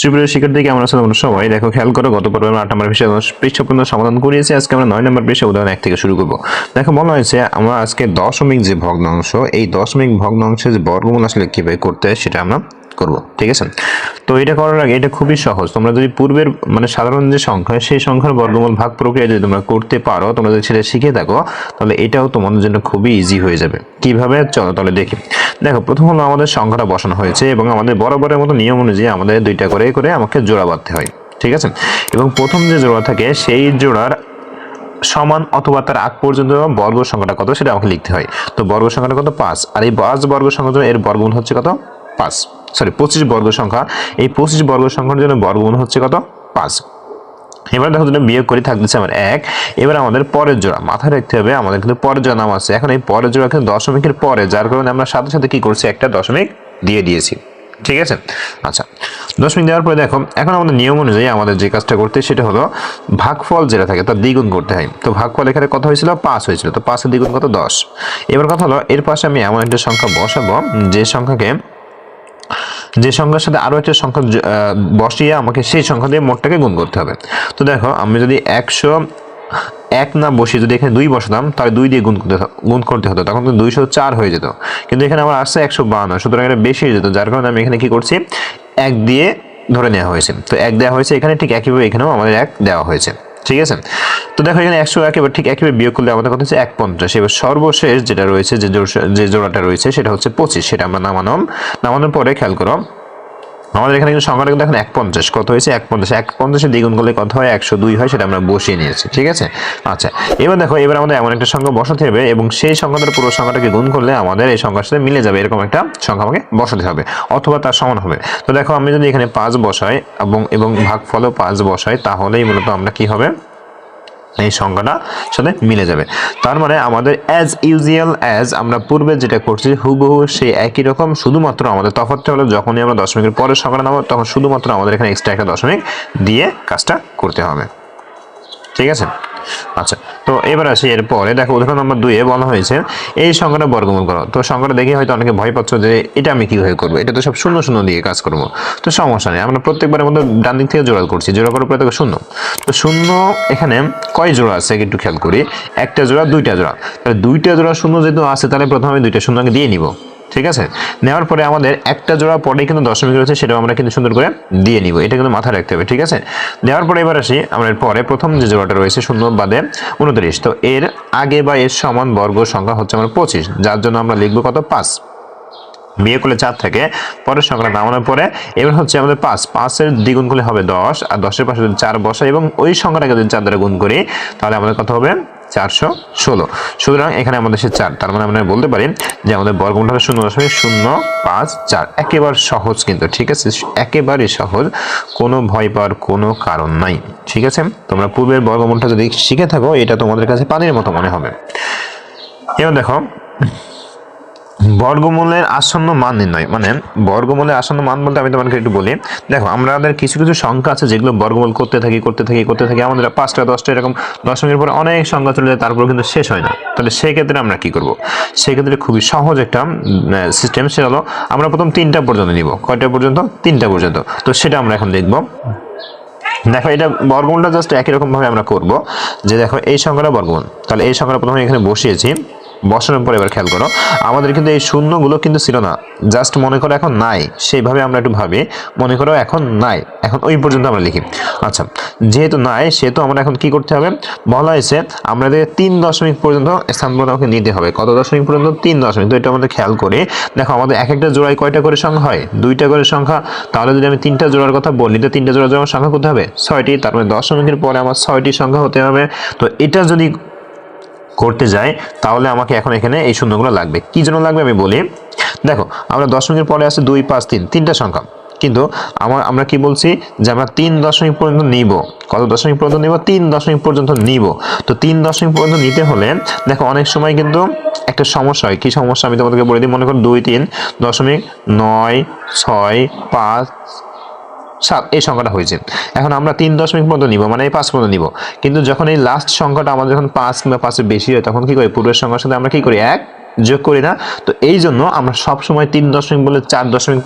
সুপ্রিয় শিক্ষার্থী আমরা আসলে সবাই দেখো, খেয়াল করো, গত পর্বে আমরা আট নম্বর বিষয় পৃষ্ঠা পর্যন্ত সমাধান করিয়েছি। আজকে আমরা নয় নম্বর বিষয় উদাহরণ এক থেকে শুরু করব। দেখো, বলা হয়েছে আমরা আজকে দশমিক যে ভগ্নাংশ, এই দশমিক ভগ্নাংশের যে বর্গমূল আসলে কীভাবে করতে সেটা আমরা করব, ঠিক আছে? তো এটা করার আগে, এটা খুবই সহজ। তোমরা যদি পূর্বের মানে সাধারণ যে সংখ্যা, সেই সংখ্যার বর্গমূল ভাগ প্রক্রিয়া যদি তোমরা করতে পারো, তোমরা যদি সেটা শিখে থাকো, তাহলে এটাও তোমাদের জন্য খুবই ইজি হয়ে যাবে। কীভাবে? চলো তাহলে দেখি। দেখো, প্রথম হলো আমাদের সংখ্যাটা বসানো হয়েছে এবং আমাদের বরাবরের মতো নিয়ম অনুযায়ী আমাদের দুইটা করে করে আমাকে জোড়া বাঁধতে হয়, ঠিক আছে? এবং প্রথম যে জোড়া থাকে, সেই জোড়ার সমান অথবা তার আগ পর্যন্ত বর্গ সংখ্যাটা কত, সেটা আমাকে লিখতে হয়। তো বর্গ সংখ্যাটা কত? পাঁচ। আর এই পাঁচ বর্গ জন্য এর বর্গমূল হচ্ছে কত? পাঁচ। সরি, পঁচিশ বর্গ সংখ্যা। এই পঁচিশ বর্গ সংখ্যার জন্য বর্গমূল হচ্ছে কত? পাঁচ। এবার দেখো যদি বিয়োগ করি থাকতেছে আমার এক। এবার আমাদের পরের জোড়া। মাথায় রাখতে হবে, আমাদের কিন্তু পরের জোড়া নাম আছে। এখন এই পরের জোড়া কিন্তু দশমিকের পরে, যার কারণে আমরা সাথে সাথে কি করছি? একটা দশমিক দিয়ে দিয়েছি। ঠিক আছে? আচ্ছা দশমিক দেওয়ার পরে দেখো, এখন আমাদের নিয়ম অনুযায়ী আমাদের যে কাজটা করতে সেটা হলো ভাগফল যেটা থাকে তার দ্বিগুণ করতে হয়। তো ভাগফল এখানে কত হয়েছিল? পাঁচ হয়েছিল। তো পাঁচের দ্বিগুণ কত? দশ। এবার কথা হলো, এর পাশে আমি এমন একটা সংখ্যা বসাবো, যে সংখ্যাকে যে সংখ্যার সাথে আরও একটা সংখ্যা বসিয়ে আমাকে সেই সংখ্যা দিয়ে মোটটাকে গুণ করতে হবে। তো দেখো, আমি যদি একশো এক না বসিয়ে যদি এখানে দুই বসাতাম, তাহলে দুই দিয়ে গুণ করতে গুণ করতে হতো, তখন তো দুইশো চার হয়ে যেত। কিন্তু এখানে আমার আসছে একশো বান্ন, সুতরাং এটা বেশি হয়ে যেত, যার কারণে আমি এখানে কি করছি, এক দিয়ে ধরে নেওয়া হয়েছে। তো এক দেওয়া হয়েছে এখানে, ঠিক একইভাবে এখানেও আমাদের এক দেওয়া হয়েছে। ঠিক আছে? তো দেখো এখানে একশো একেবারে ঠিক একেবারে বিয়োগ করলে আমাদের কথা হচ্ছে? এক পঞ্চাশ এবার সর্বশেষ যেটা রয়েছে, যে যে জোড়াটা রয়েছে, সেটা হচ্ছে পঁচিশ, সেটা আমরা নামানো নামানোর পরে খেয়াল করো আমাদের এখানে কিন্তু সংখ্যাটা কিন্তু এখন এক পঞ্চাশ কত হয়েছে? এক পঞ্চাশ এক পঞ্চাশে দ্বিগুণ করলে কত হয়? একশো দুই হয়, সেটা আমরা বসিয়ে নিয়েছি, ঠিক আছে? আচ্ছা এবার দেখো, এবার আমাদের এমন একটা সংখ্যা বসাতে হবে এবং সেই সংখ্যাটার পুরো সংখ্যাটাকে গুণ করলে আমাদের এই সংখ্যার সাথে মিলে যাবে, এরকম একটা সংখ্যা আমাকে বসাতে হবে, অথবা তার সমান হবে। তো দেখো, আমি যদি এখানে পাঁচ বসাই এবং এবং ভাগ ফলও পাঁচ বসাই, তাহলেই মূলত আমরা কি হবে? এই সংখ্যাটা সাথে মিলে যাবে। তার মানে আমাদের অ্যাজ ইউজুয়াল অ্যাজ আমরা পূর্বে যেটা করছি, হুবহু সেই একই রকম, শুধুমাত্র আমাদের তফাৎটা হলো যখনই আমরা দশমিকের পরের সংখ্যাটা নামো তখন শুধুমাত্র আমাদের এখানে এক্সট্রা একটা দশমিক দিয়ে কাজটা করতে হবে। ঠিক আছে? আচ্ছা তো এবার আসি এরপরে। দেখো, উদাহরণ নম্বর দুইয়ে বলা হয়েছে, এই সংখ্যাটা বর্গমূল করো। তো সংখ্যাটা দেখে হয়তো অনেকে ভয় পাচ্ছ যে, এটা আমি কীভাবে করব? এটা তো সব শূন্য শূন্য দিয়ে কাজ করব। তো সমস্যা নেই, আমরা প্রত্যেকবারের মধ্যে ডান দিক থেকে জোড়া করছি। জোড়া করার পরে দেখো শূন্য। তো শূন্য এখানে কয় জোড়া আছে একটু খেয়াল করি। একটা জোড়া, দুইটা জোড়া। তাহলে দুইটা জোড়া শূন্য যেহেতু আছে, তাহলে প্রথমে আমি দুইটা শূন্যকে দিয়ে নিব। ঠিক আছে? নেওয়ার পরে আমাদের একটা জোড়া পরে কিন্তু দশমিক রয়েছে, সেটাও আমরা কিন্তু সুন্দর করে দিয়ে নিব। এটা কিন্তু মাথায় রাখতে হবে, ঠিক আছে? নেওয়ার পরে এবার আসি, আমরা পরে প্রথম যে জোড়াটা রয়েছে, শূন্য বাদে উনত্রিশ। তো এর আগে বা এর সমান বর্গ সংখ্যা হচ্ছে আমার পঁচিশ, যার জন্য আমরা লিখব কত? পাঁচ। বিয়ে করলে চার থাকে, পরের সংখ্যাটা নামানোর পরে এবার হচ্ছে আমাদের পাঁচ। পাঁচের দ্বিগুণ করলে হবে দশ, আর দশের পাশে যদি চার বসা এবং ওই সংখ্যাটাকে যদি চার দ্বারা গুণ করি, তাহলে আমাদের কত হবে? চারশো ষোলো। সুতরাং এখানে আমাদের সে চার, তার মানে আমরা বলতে পারি যে আমাদের বর্গমূল শূন্য দশমিক শূন্য পাঁচ চার। একেবারে সহজ কিন্তু, ঠিক আছে? একেবারে সহজ, কোনো ভয় পাওয়ার কোনো কারণ নাই, ঠিক আছে? তোমরা পূর্বের বর্গমূলটা যদি শিখে থাকো, এটা তোমাদের কাছে পানির মতো মনে হবে। এবার দেখো বর্গমূলের আসন্ন মান নির্ণয়। মানে বর্গমূলের আসন্ন মান বলতে আমি তোমাকে একটু বলি। দেখো, আমাদের কিছু কিছু সংখ্যা আছে যেগুলো বর্গমূল করতে থাকি করতে থাকি করতে থাকি। আমাদের পাঁচটা, দশটা এরকম দশমিকের পরে অনেক সংখ্যা চলে যায় তারপর কিন্তু শেষ হয় না। তাহলে সেই ক্ষেত্রে আমরা কি করব? সেক্ষেত্রে খুবই সহজ একটা সিস্টেম সেটা হলো আমরা প্রথম তিনটা পর্যন্ত নিব। কয়টা পর্যন্ত? তিনটা পর্যন্ত। তো সেটা আমরা এখন দেখব। দেখো, এটা বর্গমূলটা জাস্ট একই রকমভাবে আমরা করব। যে দেখো, এই সংখ্যাটা বর্গমূল। তাহলে এই সংখ্যাটা প্রথমে এখানে বসিয়েছি। বসানোর পর এবার খেয়াল করো, আমাদের কিন্তু এই শূন্যগুলো কিন্তু ছিল না। জাস্ট মনে করো এখন নাই, সেইভাবে আমরা একটু ভাবি, মনে করো এখন নাই, এখন ওই পর্যন্ত আমরা লিখি। আচ্ছা যেহেতু নাই, সেহেতু আমরা এখন কি করতে হবে? বলা হয়েছে আমাদের তিন দশমিক পর্যন্ত স্থানগুলো আমাকে নিতে হবে। কত দশমিক পর্যন্ত? তিন দশমিক। তো এটা আমাদের খেয়াল করে। দেখো, আমাদের এক একটা জোড়ায় কয়টা করে সংখ্যা হয়? দুইটা করে সংখ্যা। তাহলে যদি আমি তিনটা জোড়ার কথা বলি, তো তিনটা জোড়া জোড়ার সংখ্যা করতে হবে? ছয়টি। তারপরে মানে দশমিকের পরে আমার ছয়টি সংখ্যা হতে হবে। তো এটা যদি করতে যাই তাহলে আমাকে এখন এখানে এই শূন্যগুলো লাগবে। কি জন্য লাগবে আমি বলি? দেখো, আমরা দশমিকের পরে আছে দুই, পাঁচ, তিন, তিনটা সংখ্যা। কিন্তু আমার, আমরা কি বলছি? যে আমরা তিন দশমিক পর্যন্ত নিব। কত দশমিক পর্যন্ত নিব? তিন দশমিক পর্যন্ত নিব। তো তিন দশমিক পর্যন্ত নিতে হলে, দেখো, অনেক সময় কিন্তু একটা সমস্যা হয়। কী সমস্যা? আমি তোমাদেরকে বলে দিই, মনে করো দুই, তিন, দশমিক নয়, ছয়, পাঁচ সাত, এই সংখ্যাটা হয়েছে। এখন আমরা তিন দশমিক পর্যন্ত নিব মানে এই পাঁচ পর্যন্ত নিব। কিন্তু যখন এই লাস্ট সংখ্যাটা আমাদের যখন পাঁচ কিংবা পাঁচের বেশি হয়, তখন কি করি? পূর্বের সংখ্যার সাথে আমরা কি করি? এক যোগ করি না। তো এই জন্য আমরা সব সময় তিন দশমিক বলে চার দশমিক,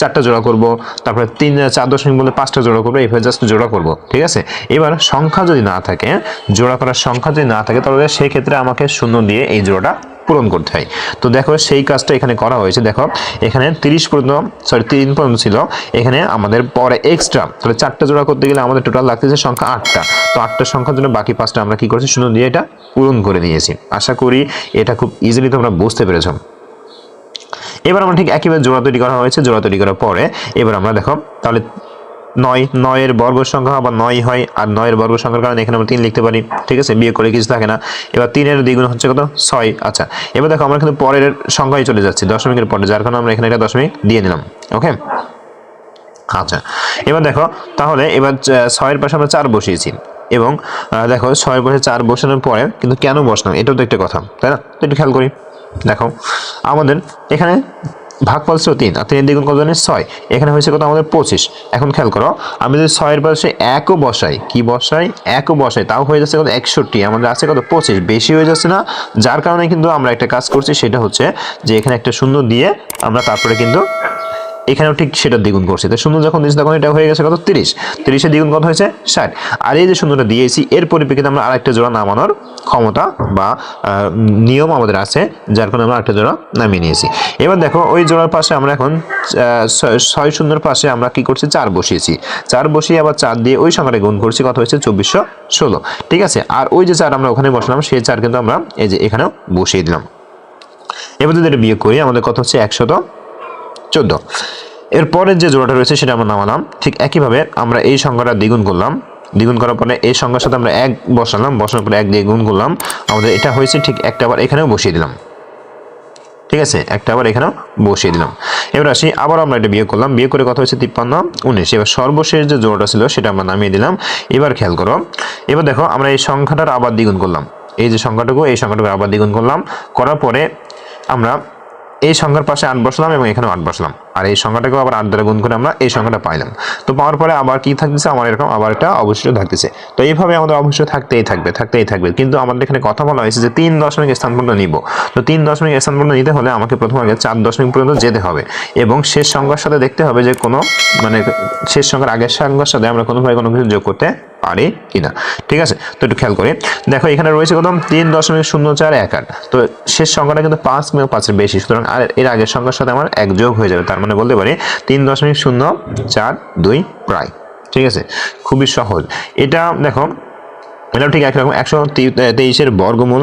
চারটা জোড়া করব, তারপরে তিন, চার দশমিক বলে পাঁচটা জোড়া করব, এইভাবে জাস্ট জোড়া করব, ঠিক আছে? এবার সংখ্যা যদি না থাকে, জোড়া করার সংখ্যা যদি না থাকে, তাহলে সেই ক্ষেত্রে আমাকে শূন্য দিয়ে এই জোড়াটা পূরণ করতে হয়। তো দেখো সেই কাজটা এখানে করা হয়েছে। দেখো, এখানে তিরিশ পর্যন্ত সরি তিন পর্যন্ত ছিল। এখানে আমাদের পরে এক্সট্রা তাহলে চারটা জোড়া করতে গেলে আমাদের টোটাল লাগতেছে সংখ্যা আটটা। তো আটটা সংখ্যার জন্য বাকি পাঁচটা আমরা কি করেছি? শূন্য দিয়ে এটা পূরণ করে নিয়েছি। আশা করি এটা খুব ইজিলি তোমরা বুঝতে পেরেছ। এবার আমরা ঠিক একইভাবে জোড়া তৈরি করা হয়েছে। জোড়া তৈরি করার পরে এবার আমরা দেখো, তাহলে নয়, নয়ের বর্গ সংখ্যা আবার নয় হয়, আর নয়ের বর্গ সংখ্যার কারণে এখানে আমরা তিন লিখতে পারি, ঠিক আছে? বিয়ে করে কিছু থাকে না। এবার তিনের দ্বিগুণ হচ্ছে কত? ছয়। আচ্ছা এবার দেখো আমরা কিন্তু পরের সংখ্যায় চলে যাচ্ছি, দশমিকের পরে, যার কারণে আমরা এখানে একটা দশমিক দিয়ে নিলাম, ওকে? আচ্ছা এবার দেখো, তাহলে এবার ছয়ের পাশে আমরা চার বসিয়েছি, এবং দেখো, ছয়ের পাশে চার বসানোর পরে কিন্তু কেন বসলাম? এটাও তো একটা কথা, তাই না? তো একটু খেয়াল করি, দেখো, আমাদের এখানে ভাগফল ছিল তিন, আর তিন দ্বিগুণ কত জানিস ছয়। এখানে হয়েছে কত? আমাদের পঁচিশ। এখন খেয়াল করো, আমি যদি ছয়ের পাশে একও বসাই, কি বসাই? একও বসাই, তাও হয়ে যাচ্ছে কত? একষট্টি। আমাদের আছে কত? পঁচিশ। বেশি হয়ে যাচ্ছে না, যার কারণে কিন্তু আমরা একটা কাজ করছি, সেটা হচ্ছে যে এখানে একটা শূন্য দিয়ে আমরা তারপরে কিন্তু এখানেও ঠিক সেটা দ্বিগুণ করছি। তো শূন্য যখন দিয়েছি তখন এটা হয়ে গেছে কত? তিরিশ। তিরিশের দ্বিগুণ কত হয়েছে? ষাট। আর এই যে শূন্যটা দিয়েছি, এর পরিপ্রেক্ষিতে আমরা আরেকটা জোড়া নামানোর ক্ষমতা বা নিয়ম আমাদের আছে, যার কারণে আমরা আরেকটা জোড়া নামিয়ে নিয়েছি। এবার দেখো, ওই জোড়ার পাশে আমরা এখন ছয় শূন্যর পাশে আমরা কি করছি? চার বসিয়েছি। চার বসিয়ে আবার চার দিয়ে ওই সংখ্যাটা গুণ করছি, কত হয়েছে? চব্বিশশো ষোলো। ঠিক আছে? আর ওই যে চার আমরা ওখানে বসলাম, সেই চার কিন্তু আমরা এই যে এখানেও বসিয়ে দিলাম। এবার যদি এটা বিয়োগ করি, আমাদের কত হচ্ছে? একশত চোদ্দ। এরপরের যে জোড়াটা রয়েছে সেটা আমরা নামালাম। ঠিক একইভাবে আমরা এই সংখ্যাটা দ্বিগুণ করলাম। দ্বিগুণ করার পরে এই সংখ্যার সাথে আমরা এক বসালাম, বসানোর পরে এক দিয়ে গুণ করলাম। আমাদের এটা হয়েছে ঠিক একটা আবার এখানেও বসিয়ে দিলাম। ঠিক আছে? একটা আবার এখানেও বসিয়ে দিলাম। এবার আসি, আবার আমরা এটা বিয়ে করলাম। বিয়ে করে কথা হয়েছে? তিপ্পান্ন, উনিশ। এবার সর্বশেষ যে জোড়াটা ছিল সেটা আমরা নামিয়ে দিলাম। এবার খেয়াল করো, এবার দেখো আমরা এই সংখ্যাটার আবার দ্বিগুণ করলাম। এই যে সংখ্যাটুকু, এই সংখ্যাটুকু আবার দ্বিগুণ করলাম। করার পরে আমরা এই সংখ্যার পাশে আট বসলাম এবং এখানেও আট বসলাম। আর এই সংখ্যাটাকেও আবার আট দ্বারা গুণ করে আমরা এই সংখ্যাটা পাইলাম। তো পাওয়ার পরে আবার কি থাকতেছে? আমার এরকম আবার একটা অবশ্যই থাকতেছে। তো এইভাবে আমাদের অবশ্যই থাকতেই থাকবে থাকতেই থাকবে। কিন্তু আমাদের এখানে কথা বলা হয়েছে যে তিন দশমিক স্থান পর্যন্ত নিব। তো তিন দশমিক স্থান পর্যন্ত নিতে হলে আমাকে প্রথম আগে চার দশমিক পর্যন্ত যেতে হবে এবং শেষ সংখ্যার সাথে দেখতে হবে যে কোনো মানে শেষ সংখ্যার আগের সংখ্যার সাথে আমরা কোনোভাবে কোনো কিছু যোগ করতে পারি কিনা। ঠিক আছে? তো একটু খেয়াল করি। দেখো, এখানে রয়েছে কত তিন দশমিক শূন্য চার এক আট তো শেষ সংখ্যাটা কিন্তু পাঁচ পাঁচের বেশি। সুতরাং আর এর আগের সংখ্যার সাথে আমার এক যোগ হয়ে যাবে। তার মানে বলতে পারি তিন দশমিক শূন্য চার দুই প্রায়। ঠিক আছে? খুবই সহজ। এটা দেখো, এটাও ঠিক একরকম একশো তেইশের বর্গমূল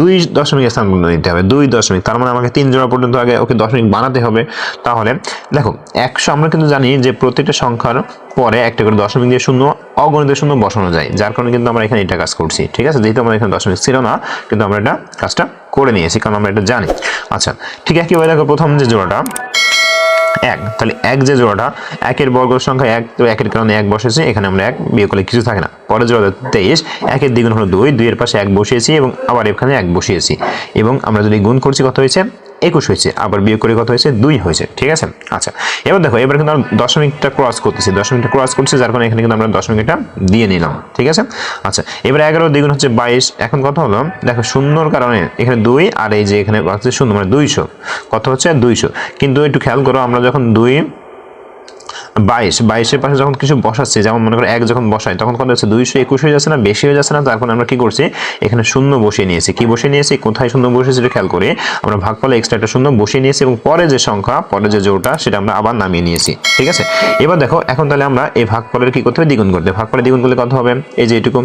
দুই দশমিক স্থান পর্যন্ত নিতে হবে, দুই দশমিক। তার মানে আমাকে তিন জোড়া পর্যন্ত আগে ওকে দশমিক বানাতে হবে। তাহলে দেখো, একশো আমরা কিন্তু জানি যে প্রত্যেকটা সংখ্যার পরে একটা করে দশমিক দিয়ে শূন্য, অগণিত শূন্য বসানো যায়। যার কারণে কিন্তু আমরা এখানে এটা কাজ করছি। ঠিক আছে? যেহেতু আমাদের এখানে দশমিক ছিল না, কিন্তু আমরা এটা কাজটা করে নিয়েছি, কারণ আমরা এটা জানি। আচ্ছা ঠিক একইভাবে দেখো প্রথম যে জোড়াটা এক। তাহলে এক যে জোড়াটা, একের বর্গ সংখ্যা এক, তো একের কারণে এক বসেছে, এখানে আমরা এক বিয়ে করলে কিছু থাকে না। পরের জোড়াটা তেইশ, একের দ্বিগুণ হলো দুই, দুইয়ের পাশে এক বসিয়েছি এবং আবার এখানে এক বসিয়েছি। এবং আমরা যদি গুণ করছি, কত হয়েছে? একুশ হয়েছে, আবার বিয়োগ করে কত হয়েছে? দুই হয়েছে, ঠিক আছে? আচ্ছা এবার দেখো, এবার কিন্তু আমরা দশমিকটা ক্রস করতেছি, দশমিকটা ক্রস করছি, যার কারণে এখানে কিন্তু আমরা দশমিকটা দিয়ে নিলাম, ঠিক আছে? আচ্ছা এবার এগারো দ্বিগুণ হচ্ছে বাইশ, এখন কত হলো? দেখো, শূন্যর কারণে এখানে দুই, আর এই যে এখানে শূন্য মানে দুইশো, কত হচ্ছে? দুইশো, কিন্তু একটু খেয়াল করো, আমরা যখন দুই বাইশ, বাইশের পাশে যখন কিছু বসাচ্ছি, যেমন মনে করো এক যখন বসাই, তখন কত হচ্ছে দুইশো একুশ হয়ে যাচ্ছে না, বেশি হয়ে যাচ্ছে না, তারপর আমরা কি করছি? এখানে শূন্য বসিয়ে নিয়েছি। কি বসিয়ে নিয়েছি? কোথায় শূন্য বসিয়েছি সেটা খেয়াল করে আমরা ভাগ ভাগফলে এক্সট্রা একটা শূন্য বসিয়ে নিয়েছি এবং পরে যে সংখ্যা, পরে যে জোড়টা, সেটা আমরা আবার নামিয়ে নিয়েছি। ঠিক আছে? এবার দেখো, এখন তাহলে আমরা এই ভাগ ভাগফলের কি করতে হবে? দ্বিগুণ করতে ভাগফলে দ্বিগুণ করলে কত হবে? এই যে এটুকু।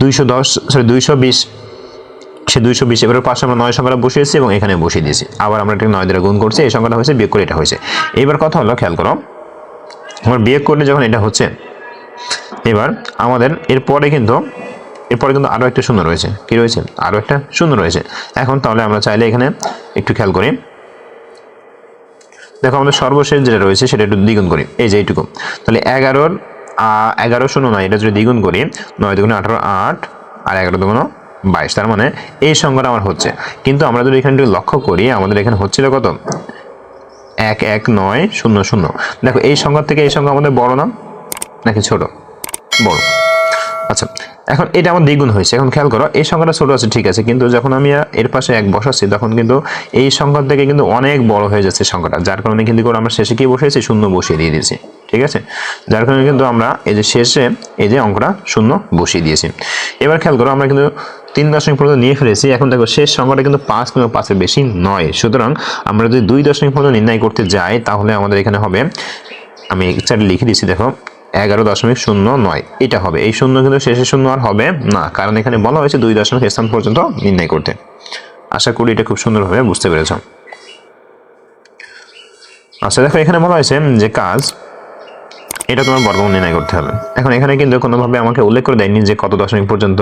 দুইশো দশ সরি দুইশো বিশ। সে দুইশো বিশ, এবার পাশে আমরা নয় সংখ্যাটা বসিয়েছি এবং এখানে বসিয়ে দিয়েছি। আবার আমরা এটা নয় দ্বারা গুণ করছি, এই সংখ্যাটা হয়েছে, বিয়োগ করে এটা হয়েছে। এবার কথা হলো, খেয়াল করো, আমার বিয়োগ করলে যখন এটা হচ্ছে, এবার আমাদের এরপরে কিন্তু এরপরে কিন্তু আরও একটা শূন্য রয়েছে। কি রয়েছে? আরও একটা শূন্য রয়েছে। এখন তাহলে আমরা চাইলে এখানে একটু খেয়াল করি। দেখো, আমাদের সর্বশেষ যেটা রয়েছে, সেটা একটু দ্বিগুণ করি, এই যে এইটুকু। তাহলে এগারোর এগারো শূন্য নয়, এটা যদি দ্বিগুণ করি, নয় দুগুণে আঠারো আট, আর এগারো দুগুণ বাইশ, তার মানে এই সংখ্যাটা আমার হচ্ছে। কিন্তু আমরা যদি এখানে লক্ষ্য করি, আমাদের এখানে হচ্ছিল কত? এক এক, নয়, শূন্য শূন্য। দেখো, এই সংখ্যা থেকে এই সংখ্যা আমাদের বড় না? নাকি ছোট? বড়। আচ্ছা এখন এটা আমার দ্বিগুণ হয়েছে। এখন খেয়াল করো, এই সংখ্যাটা ছোট আছে, ঠিক আছে। কিন্তু যখন আমি এর পাশে এক বসাচ্ছি, তখন কিন্তু এই সংখ্যার থেকে কিন্তু অনেক বড় হয়ে যাচ্ছে সংখ্যাটা যার কারণে কিন্তু আমরা শেষে কি বসিয়েছি? শূন্য বসিয়ে দিয়ে দিয়েছি, ঠিক আছে? যার কারণে কিন্তু আমরা এই যে শেষে এই যে অঙ্কটা শূন্য বসিয়ে দিয়েছি। এবার খেয়াল করো, আমরা কিন্তু তিন দশমিক পর্যন্ত নিয়ে ফেলেছি। এখন দেখো শেষ সংখ্যাটা কিন্তু পাঁচ কিংবা পাঁচের বেশি নয়। সুতরাং আমরা যদি দুই দশমিক পর্যন্ত নির্ণয় করতে যাই, তাহলে আমাদের এখানে হবে, আমি চারটে লিখে দিচ্ছি, দেখো, এগারো দশমিক শূন্য নয়। এটা হবে। এই শূন্য কিন্তু শেষে শূন্য আর হবে না, কারণ এখানে বলা হয়েছে দুই দশমিক স্থান পর্যন্ত নির্ণয় করতে। আশা করি এটা খুব সুন্দরভাবে বুঝতে পেরেছ। আচ্ছা দেখো, এখানে বলা হয়েছে যে কাজ, এটা তোমার বর্গমূল নির্ণয় করতে হবে। এখন এখানে কিন্তু কোনোভাবে আমাকে উল্লেখ করে দেয়নি যে কত দশমিক পর্যন্ত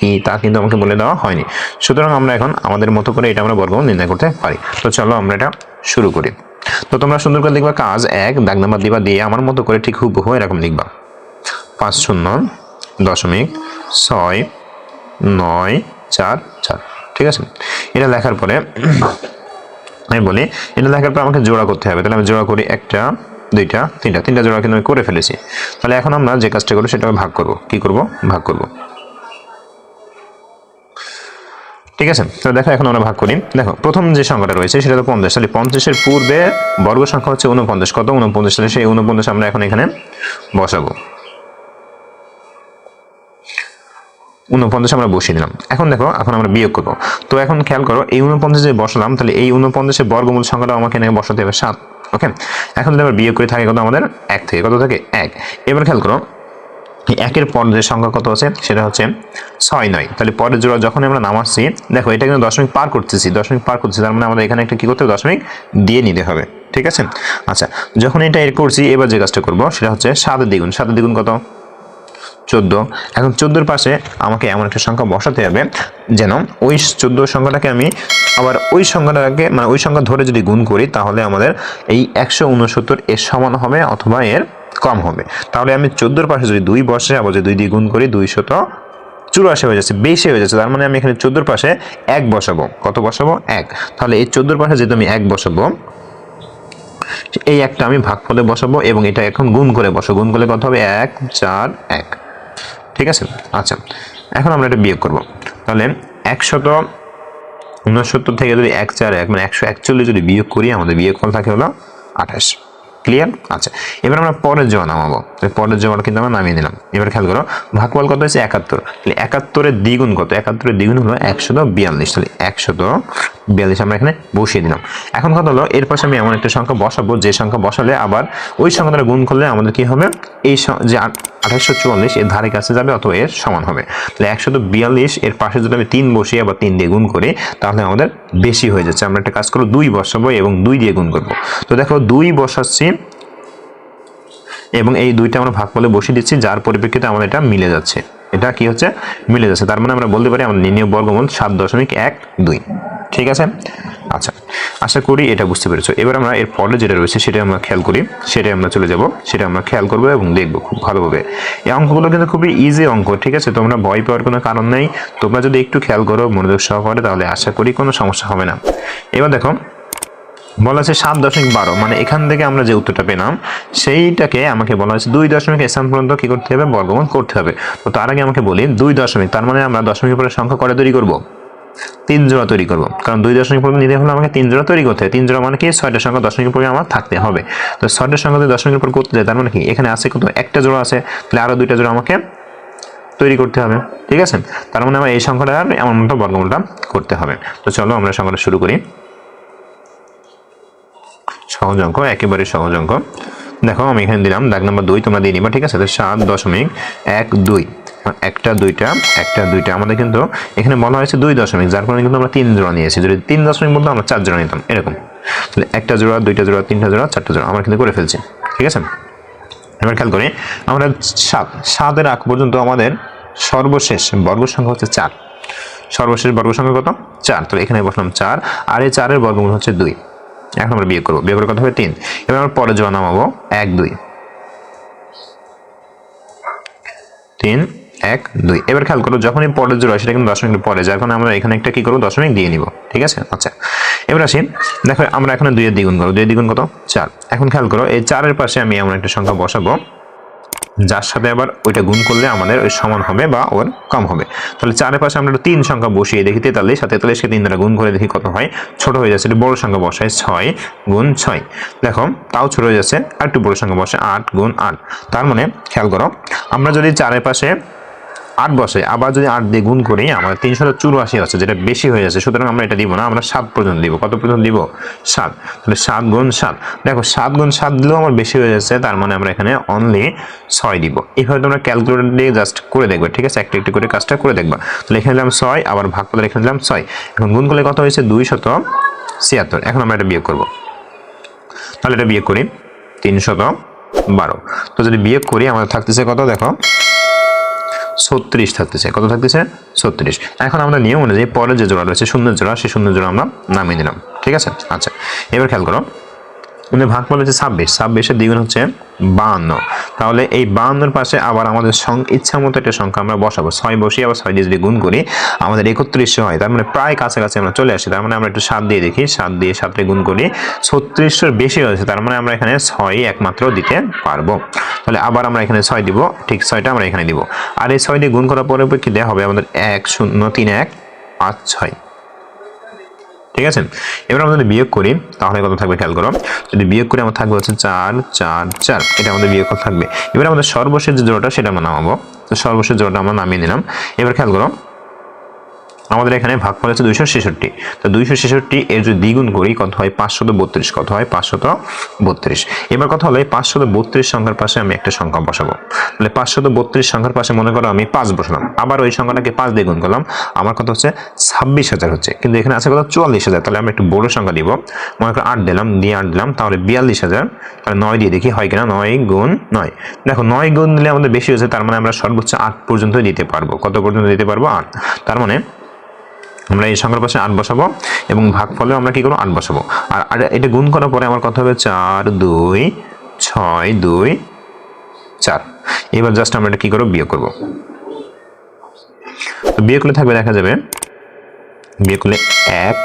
কি তা কিন্তু আমাকে বলে দেওয়া হয়নি। সুতরাং আমরা এখন আমাদের মতো করে এটা আমরা বর্গমূল নির্ণয় করতে পারি। তো চলো আমরা এটা শুরু করি। তো তোমরা সুন্দর করে লিখবা কাজ এক, দাগ নাম্বার দিবা, দিয়ে আমার মতো করে ঠিক হুবহু এরকম লিখবা। পাঁচ শূন্য, দশমিক, ছয়, নয়, চার চার। ঠিক আছে? এটা লেখার পরে আমি বলি, এটা লেখার পর আমাকে জোড়া করতে হবে। তাহলে আমি জোড়া করি একটা, দুইটা, তিনটা। তিনটা জোড়া কিন্তু আমি করে ফেলেছি। তাহলে এখন আমরা যে কাজটা করব সেটা ভাগ করব। কি করব? ভাগ করব। ঠিক আছে? তো দেখো, এখন আমরা ভাগ করি। দেখো, প্রথম যে সংখ্যাটা রয়েছে, সেটা তো পঞ্চাশ। তাহলে পঞ্চাশের পূর্বে বর্গ সংখ্যা হচ্ছে উনপঞ্চাশ কত? উনপঞ্চাশ তাহলে সেই উনপঞ্চাশ আমরা এখন এখানে বসাবো। উনপঞ্চাশ আমরা বসিয়ে দিলাম। এখন দেখো, এখন আমরা বিয়োগ করব। তো এখন খেয়াল করো, এই উনপঞ্চাশ যে বসালাম, তাহলে এই উনপঞ্চাশের বর্গমূল সংখ্যাটা আমাকে এখানে বসাতে হবে সাত। ওকে? এখন যদি আমরা বিয়োগ করে থাকে, কত? আমাদের এক থেকে। কত থাকে? এক। এবার খেয়াল করো একের পর যে সংখ্যা কত আছে? সেটা হচ্ছে ছয় নয়। তাহলে পরের জোড়া যখন আমরা নামাচ্ছি দেখো এটা কিন্তু দশমিক পার করতেছি, দশমিক পার করতেছি, তার মানে আমাদের এখানে একটা কি করতে দশমিক দিয়ে নিতে হবে, ঠিক আছে? আচ্ছা যখন এটা এর করছি, এবার যে কাজটা করব, সেটা হচ্ছে সাতের দ্বিগুণ। সাত দ্বিগুণ কত? চোদ্দ। এখন চোদ্দোর পাশে আমাকে এমন একটা সংখ্যা বসাতে হবে, যেন ওই চোদ্দ সংখ্যাটাকে আমি আবার ওই সংখ্যাটাকে মানে ওই সংখ্যা ধরে যদি গুণ করি, তাহলে আমাদের এই একশো উনসত্তর এর সমান হবে, অথবা এর কম হবে। তাহলে আমি চোদ্দোর পাশে যদি দুই বসে, আবার যদি দুই দিয়ে গুণ করি, দুইশত চুরাশি হয়ে যাচ্ছে, বেশি হয়ে যাচ্ছে। তার মানে আমি এখানে চোদ্দোর পাশে এক বসাবো। কত বসাবো? এক। তাহলে এই চোদ্দোর পাশে যেহেতু আমি এক বসাবো, এই একটা আমি ভাগফলে বসাবো এবং এটা এখন গুণ করে বসো গুণ করলে কত হবে? এক, চার, এক। ঠিক আছে? আচ্ছা। এখন আমরা এটা বিয়োগ করব। তাহলে একশত উনসত্তর থেকে যদি এক চার এক মানে একশো একচল্লিশ যদি বিয়োগ করি, আমাদের বিয়োগ ফল থাকে হলো আঠাশ। ক্লিয়ার আচ্ছা। এবার আমরা পরের জমা নামাবো। তাহলে পরের জমাটা কিন্তু আমরা নামিয়ে দিলাম। এবার খেয়াল করো, ভাগফল কত হয়েছে? একাত্তর। তাহলে একাত্তরের দ্বিগুণ কত? একাত্তরের দ্বিগুণ হলো একশত বিয়াল্লিশ। তাহলে একশত বিয়াল্লিশ আমরা এখানে বসিয়ে দিলাম। এখন কথা হলো, এর পাশে আমি এমন একটা সংখ্যা বসাবো, যে সংখ্যা বসালে আবার ওই সংখ্যাটা গুণ করলে আমাদের কি হবে? এই যে আঠাশশো চুয়াল্লিশ এর ধারে কাছে যাবে অথবা এর সমান হবে। তাহলে একশত বিয়াল্লিশ এর পাশে যদি আমি তিন বসি আবার তিন দিয়ে গুণ করি, তাহলে আমাদের বেশি হয়ে যাচ্ছে। আমরা একটা কাজ করব, দুই বসাবো এবং দুই দিয়ে গুণ করব। তো দেখো, দুই বসাচ্ছি এবং এই দুইটা আমরা ভাগ ফলে বসিয়ে দিচ্ছি, যার পরিপ্রেক্ষিতে আমাদের এটা মিলে যাচ্ছে। এটা কি হচ্ছে? মিলে যাচ্ছে। তার মানে আমরা বলতে পারি আমাদের নির্ণয় বর্গমূল সাত দশমিক এক দুই। ঠিক আছে? আচ্ছা আশা করি এটা বুঝতে পেরেছ। এবার আমরা এর পরে যেটা রয়েছে সেটা আমরা খেয়াল করি। সেটাই আমরা চলে যাব। সেটা আমরা খেয়াল করব এবং দেখব খুব ভালোভাবে। এই অঙ্কগুলো কিন্তু খুবই ইজি অঙ্ক, ঠিক আছে? তোমরা ভয় পাওয়ার কোনো কারণ নেই। তোমরা যদি একটু খেয়াল করো, মনোযোগ সহকারে, তাহলে আশা করি কোনো সমস্যা হবে না। এবার দেখো বলা আছে সাত দশমিক বারো। মানে এখান থেকে আমরা যে উত্তরটা পেলাম, সেইটাকে আমাকে বলা হয়েছে দুই দশমিক স্থান পর্যন্ত কি করতে হবে? বর্গমূল করতে হবে। তো তার আগে আমাকে বলি, দুই দশমিক, তার মানে আমরা দশমিকের পরে সংখ্যা করে তৈরি করব? তিন জোড়া তৈরি করব। কারণ দুই দশমিক পর্যন্ত নিতে হলে আমাকে তিন জোড়া তৈরি করতে হবে তিন জোড়া মানে কি? ছয়টা সংখ্যা দশমিকের পরে আমার থাকতে হবে। তো ছয়টা সংখ্যা দশমিকের পর করতে যায়, তার মানে কি? এখানে আছে কত? একটা জোড়া আছে। তাহলে আরও দুইটা জোড়া আমাকে তৈরি করতে হবে। ঠিক আছে? তার মানে আমার এই সংখ্যাটা এমন মতো বর্গমূলটা করতে হবে। তো চলো আমরা সংখ্যাটা শুরু করি। সহজ অঙ্ক একেবারে সহজ অঙ্ক দেখো, আমি এখানে দিলাম, দাগ নাম্বার দুই, তোমরা দিয়ে নিবা, ঠিক আছে? সাত দশমিক এক দুই। একটা দুইটা একটা দুইটা, আমাদের কিন্তু এখানে বলা হয়েছে দুই দশমিক, যার কারণে কিন্তু আমরা তিন জোড়া নিয়েছি। যদি তিন দশমিক বলতো আমরা চার জোড়া নিতাম, এরকম। তাহলে একটা জোড়া, দুইটা জোড়া, তিনটা জোড়া, চারটা জোড়া, আমরা কিন্তু করে ফেলছি, ঠিক আছে? এবার খেয়াল করি, আমরা সাত, সাতের আগ পর্যন্ত আমাদের সর্বশেষ বর্গ সংখ্যা হচ্ছে চার। সর্বশেষ বর্গ সংখ্যা কত? চার। তাহলে এখানে বসলাম চার, আর এই চারের বর্গমূল হচ্ছে দুই। এখন আমরা বিয়োগ করব। বিয়োগ করার কথা হবে? তিন। এবার আমরা পরে জমা নামাবো। এক, দুই। তিন, এক, দুই। এবার খেয়াল করো, যখনই পরে জোড়া সেটা কিন্তু দশমিক পরে যার এখন আমরা এখানে একটা কি করব? দশমিক দিয়ে নিব। ঠিক আছে? আচ্ছা। এবার আসি। দেখো, আমরা এখানে দুইয়ের দ্বিগুণ করব। দুইয়ের দ্বিগুণ কত? চার। এখন খেয়াল করো, এই চারের পাশে আমি এমন একটা সংখ্যা বসাবো। যার সাথে আবার ওইটা গুণ করলে আমাদের ওই সমান হবে বা ওর কম হবে। তাহলে চারের পাশে আমরা তিন সংখ্যা বসিয়ে দেখি, তেতাল্লিশ সাথে তেতাল্লিশকে তিন দ্বারা গুণ করে দেখি কত হয়? ছোট হয়ে যাচ্ছে বড় সংখ্যা বসায় ছয় গুণ ছয়। দেখো, তাও ছোট হয়ে যাচ্ছে, আর একটু বড় সংখ্যা বসে আট গুণ আট। তার মানে খেয়াল করো, আমরা যদি চারের পাশে আট বসে, আবার যদি আট দিয়ে গুণ করি, আমাদের তিনশো চুরাশি আছে, যেটা বেশি হয়ে যাচ্ছে, সুতরাং আমরা এটা দিব না, আমরা সাত পর্যন্ত দিব। কত পর্যন্ত দিব? সাত। তাহলে সাত গুণ সাত। দেখো, সাত গুণ সাত দিলেও আমার বেশি হয়ে যাচ্ছে, তার মানে আমরা এখানে অনলি ছয় দিব। এইভাবে তোমরা ক্যালকুলেটর দিয়ে জাস্ট করে দেখবে, ঠিক আছে? একটা একটি করে কাজটা করে দেখবা। তাহলে এখানে দিলাম ছয়, আবার ভাগ করে এখানে দিলাম ছয়। এখন গুণ করলে কত হয়েছে? দুই শত ছিয়াত্তর। এখন আমরা এটা বিয়োগ করব। তাহলে এটা বিয়োগ করি তিনশত বারো। তো যদি বিয়োগ করি, আমাদের থাকতেছে কত? দেখো ছত্রিশ থাকতেছে। কত থাকতেছে? ছত্রিশ। এখন আমরা নিয়ম অনুযায়ী পরে যে জোড়া রয়েছে শূন্য জোড়া, সেই শূন্য জোড়া আমরা নামিয়ে দিলাম ঠিক আছে? আচ্ছা এবার খেয়াল করো। মানে ভাগ বলে হচ্ছে ছাব্বিশ। ছাব্বিশের দ্বিগুণ হচ্ছে বাহান্ন। তাহলে এই বাহান্নর পাশে আবার আমাদের ইচ্ছা মতো একটা সংখ্যা আমরা বসাবো। ছয় বসিয়ে আবার ছয় দিয়ে যদি গুণ করি, আমাদের একত্রিশশো হয়। তার মানে প্রায় কাছাকাছি আমরা চলে আসি। তার মানে আমরা একটু সাত দিয়ে দেখি। সাত দিয়ে সাতটা গুণ করি, ছত্রিশশোর বেশি হয়েছে। তার মানে আমরা এখানে ছয় একমাত্র দিতে পারব। তাহলে আবার আমরা এখানে ছয় দিব। ঠিক ছয়টা আমরা এখানে দিব। আর এই ছয় দিয়ে গুণ করার পরিপ্রেক্ষিতে হবে আমাদের এক শূন্য তিন এক পাঁচ ছয়। ঠিক আছে? এবার আমরা যদি বিয়োগ করি, তাহলে কত থাকবে খেয়াল করো? যদি বিয়োগ করি, আমার থাকবে হচ্ছে চার চার চার। এটা আমাদের বিয়োগ থাকবে? এবার আমাদের সর্বশেষ যে জোড়াটা, সেটা আমরা নামাবো। তো সর্বশেষ জোড়াটা আমরা নামিয়ে নিলাম। এবার খেয়াল করো আমাদের এখানে ভাগ ফল হচ্ছে দুইশো ছেষট্টি। তো দুইশো ছেষট্টি এর যদি দ্বিগুণ করি, কত হয়? পাঁচশত বত্রিশ। কত হয়? পাঁচশত বত্রিশ। এবার কথা হলো পাঁচশত বত্রিশ সংখ্যার পাশে আমি একটা সংখ্যা বসাবো। তাহলে পাঁচশত বত্রিশ সংখ্যার পাশে মনে করো আমি পাঁচ বসালাম। আবার ওই সংখ্যাটাকে পাঁচ দিয়ে গুণ করলাম। আমার কথা হচ্ছে? ছাব্বিশ হাজার হচ্ছে। কিন্তু এখানে আছে কথা চুয়াল্লিশ হাজার। তাহলে আমি একটু বড় সংখ্যা দিব। মনে করো আট দিলাম, দিয়ে আট দিলাম, তাহলে বিয়াল্লিশ হাজার। তাহলে নয় দিয়ে দেখি হয় কিনা? নয় গুণ নয়। দেখো, নয় গুণ দিলে আমাদের বেশি হয়েছে, তার মানে আমরা সর্বোচ্চ আট পর্যন্ত দিতে পারব। কত পর্যন্ত দিতে পারব? আট। তার মানে আমরা এই সংখ্যার পাশে আট বসাবো এবং ভাগ ভাগফলেও আমরা কি করব? আট বসাবো। আর এটা গুণ করার পরে আমার কথা হবে চার, দুই, ছয়, দুই, চার। এবার জাস্ট আমরা এটা কি করব? বিয়োগ করব। তো বিয়োগ করলে থাকবে দেখা যাবে, বিয়োগ করলে এক,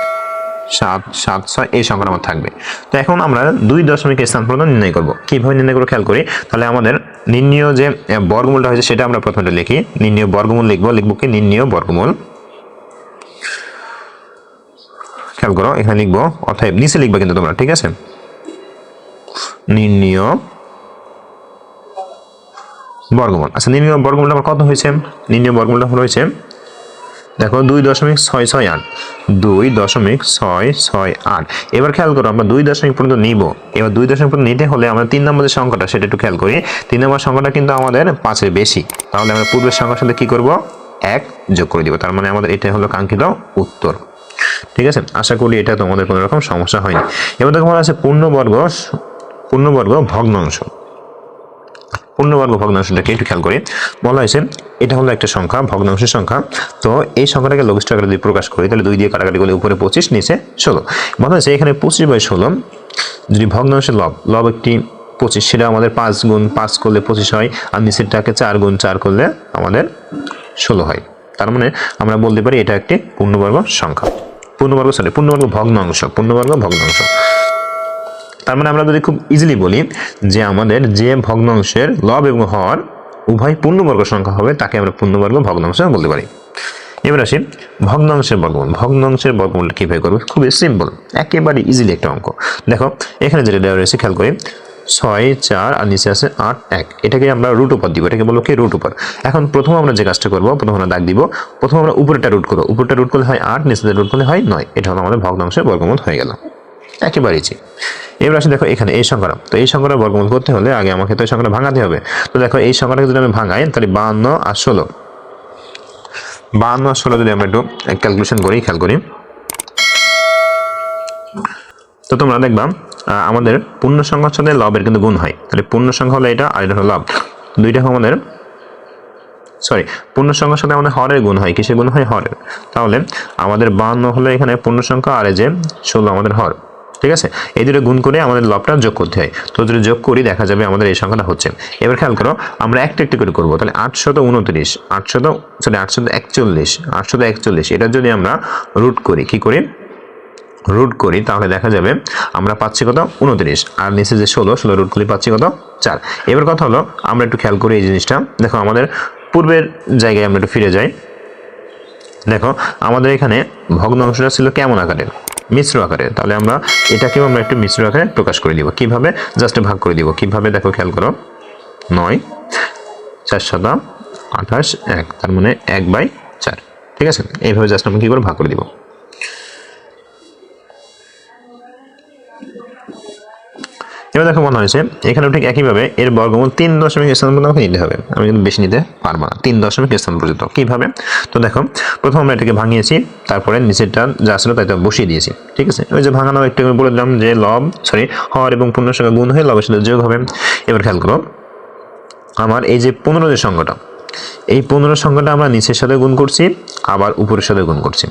সাত সাত, ছয় এই সংখ্যাটা আমার থাকবে। তো এখন আমরা দুই দশমিক স্থান পর্যন্ত নির্ণয় করব। কীভাবে নির্ণয় করব? খেয়াল করি। তাহলে আমাদের নির্ণয় যে বর্গমূলটা হয়েছে সেটা আমরা প্রথমে লিখি। নির্ণয় বর্গমূল লিখব লিখব কি? নির্ণয় বর্গমূল খেয়াল করো, এখানে লিখব, অর্থাৎ নিচে লিখবে কিন্তু তোমরা, ঠিক আছে? নির্ণীয় বর্গমূল। আচ্ছা নির্ণীয় বর্গমূলটা আমার কত হয়েছে? নির্ণীয় বর্গমূলটা হয়েছে, দেখো দুই দশমিক ছয় ছয় আট, দুই দশমিক ছয় ছয় আট। এবার খেয়াল করো, আমরা দুই দশমিক পর্যন্ত নিব। এবার দুই দশমিক পর্যন্ত নিতে হলে আমরা তিন নম্বর যে সংখ্যাটা, সেটা একটু খেয়াল করি। তিন নম্বর সংখ্যাটা কিন্তু আমাদের পাঁচের বেশি। তাহলে আমরা পূর্বের সংখ্যার সাথে কি করব? এক যোগ করে দিব। তার মানে আমাদের এটাই হলো কাঙ্ক্ষিত উত্তর। ঠিক আছে? আশা করি এটা তোমাদের কোনো রকম সমস্যা হয়নি। এবার দেখো বলা আছে পূর্ণবর্গ পূর্ণবর্গ ভগ্নাংশ। পূর্ণবর্গ ভগ্নাংশটাকে একটু খেয়াল করি। বলা হয়েছে, এটা হলো একটা সংখ্যা, ভগ্নাংশের সংখ্যা। তো এই সংখ্যাটাকে লঘিষ্ঠ আকারে যদি প্রকাশ করি, তাহলে দুই দিয়ে কাটাকাটি করলে উপরে পঁচিশ, নিচে ষোলো। বলা হয়েছে, এখানে পঁচিশ বাই ষোলো যদি ভগ্নাংশের লব লব একটি পঁচিশ, সেটা আমাদের পাঁচ গুণ, পাঁচ করলে পঁচিশ হয়, আর নিচেরটাকে চার গুণ, চার করলে আমাদের ষোলো হয়। তার মানে আমরা বলতে পারি এটা একটি পূর্ণবর্গ সংখ্যা। পূর্ণবর্গ সরি পূর্ণবর্গ ভগ্নাংশ পূর্ণবর্গ ভগ্নাংশ। তার মানে আমরা যদি খুব ইজিলি বলি যে আমাদের যে ভগ্নাংশের লব এবং হর উভয় পূর্ণবর্গ সংখ্যা হবে, তাকে আমরা পূর্ণবর্গ ভগ্নাংশ বলতে পারি এবার আসি ভগ্নাংশের বর্গমূল। ভগ্নাংশের বর্গমূলটা কীভাবে করব? খুবই সিম্পল একেবারে ইজিলি একটা অঙ্ক। দেখো, এখানে যেটা রয়েছে, খেয়াল করি ছয়, চার, আর নিচে আছে আট, এক। এটাকে আমরা রুট উপর দিব, এটাকে বলব কি? রুট উপর। এখন প্রথম আমরা যে কাজটা করব, প্রথম আমরা দাগ দিব। প্রথম আমরা উপরেটা রুট করব। উপরটা রুট করলে হয় আট নিচেটা রুট করলে হয় নয়। এটা হলো আমাদের ভগ্নাংশের বর্গমূল হয়ে গেল। একেবারে ইজি এবার আসে, দেখো, এখানে এই সংখ্যাটা। তো এই সংখ্যাটা বর্গমূল করতে হলে আগে আমাকে তো এই সংখ্যাটা ভাঙাতে হবে। তো দেখো, এই সংখ্যাটাকে যদি আমি ভাঙাই, তাহলে বাহান্ন আর ষোলো। বাহান্ন আর ষোলো যদি আমরা একটু ক্যালকুলেশন করি, খেয়াল করি। তো তোমরা দেখবা আমাদের পূর্ণ সংখ্যার সাথে লবের কিন্তু গুণ হয়। তাহলে পূর্ণ সংখ্যা হলো এটা আর এটা হলো লব দুইটা আমাদের সরি পূর্ণ সংখ্যার সাথে আমাদের হরের গুণ হয়। কিসের গুণ হয়? হরের। তাহলে আমাদের বান্ন হলো এখানে পূর্ণ সংখ্যা আর যে ষোলো আমাদের হর। ঠিক আছে? এই দুটো গুণ করে আমাদের লবটা যোগ করতে হয়। তো যদি যোগ করি, দেখা যাবে আমাদের এই সংখ্যাটা হচ্ছে। এবার খেয়াল করো, আমরা একটা একটি করে করব। তাহলে আটশত উনত্রিশ, আটশত সরি আটশত একচল্লিশ আটশত একচল্লিশ। এটা যদি আমরা রুট করি, কি করি? রুট করি, তাহলে দেখা যাবে আমরা পাচ্ছি কত? উনত্রিশ। আর নিচে যে ষোলো ষোলো রুট করলে পাচ্ছি কত? চার। এবার কথা হলো, আমরা একটু খেয়াল করি এই জিনিসটা। দেখো, আমাদের পূর্বের জায়গায় আমরা একটু ফিরে যাই। দেখো, আমাদের এখানে ভগ্ন ভগ্নাংশটা ছিল কেমন আকারের মিশ্র আকারের তাহলে আমরা এটাকেও আমরা একটু মিশ্র আকারে প্রকাশ করে দিব। কীভাবে? জাস্ট ভাগ করে দিব। কীভাবে? দেখো, খেয়াল করো। নয়, চার শতা আঠাশ, এক। তার মানে এক বাই চার। ঠিক আছে? এইভাবে জাস্ট আমরা কী করে ভাগ করে দিব। এবার দেখো মনে হয়েছে, এখানে ঠিক একইভাবে এর বর্গমূল তিন দশমিক স্থান পর্যন্ত নিতে হবে। আমি কিন্তু বেশি নিতে পারব না। তিন দশমিক স্থান পর্যন্ত। কীভাবে? তো দেখো, প্রথম আমরা এটাকে ভাঙিয়েছি, তারপরে নিচেরটা যা ছিল তাই বসিয়ে দিয়েছি, ঠিক আছে? ওই যে ভাঙানো একটু বলে দিলাম যে লব সরি হর এবং পূর্ণ সংখ্যা গুণ হয়ে লবের সাথে যোগ হবে। এবার খেয়াল করো, আমার এই যে পনেরো যে সংখ্যাটা, এই পনেরো সংখ্যাটা আমরা নিচের সাথে গুণ করছি, আবার উপরের সাথে গুণ করছি।